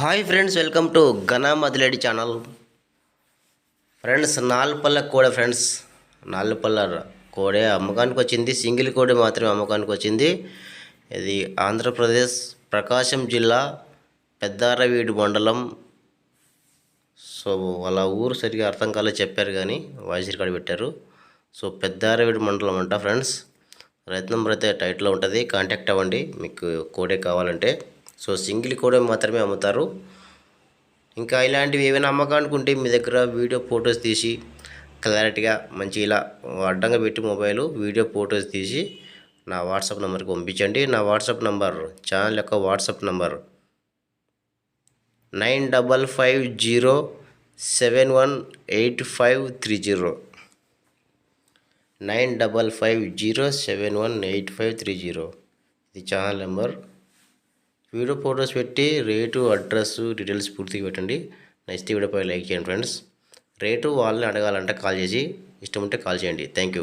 Hi friends welcome to ఘనా మదిలేడి channel. Friends నాలుపల్ల కోడే ఫ్రెండ్స్. నాలుపల్ల కోడే అమ్మకానికి వచ్చింది సింగిల్ కోడే మాత్రమే అమ్మకానికి వచ్చింది. ఇది ఆంధ్రప్రదేశ్ ప్రకాశం జిల్లా పెద్దారవీడు మండలం. సో వాళ్ళ ఊరు సరిగా అర్థం కాలేదు చెప్పారు కానీ వాయిస్ రికార్డ్ పెట్టారు. సో పెద్దారవీడి మండలం అంట ఫ్రెండ్స్. రైతు నెంబర్ అయితే టైట్లో ఉంటుంది కాంటాక్ట్ అవ్వండి మీకు కోడే కావాలంటే. సో సింగిల్ కూడా మాత్రమే అమ్ముతారు. ఇంకా ఇలాంటివి ఏమైనా అమ్మకానికి ఉంటే మీ దగ్గర వీడియో ఫొటోస్ తీసి క్లారిటీగా మంచి ఇలా అడ్డంగా పెట్టి మొబైల్ వీడియో ఫొటోస్ తీసి నా వాట్సాప్ నెంబర్కి పంపించండి. నా వాట్సాప్ నెంబర్ ఛానల్ యొక్క WhatsApp number nine double five zero seven one eight five three zero. Nine double five zero seven one eight five three zero. ఇది ఛానల్ నెంబర్. వీడియో ఫోటోస్ పెట్టి rate address details పూర్తిగా పెట్టండి. నచ్చితే వీడియోపై like చేయండి friends. Rate వాళ్ళని అడగాలంటే call చేసి ఇష్టం ఉంటే కాల్ చేయండి. Thank you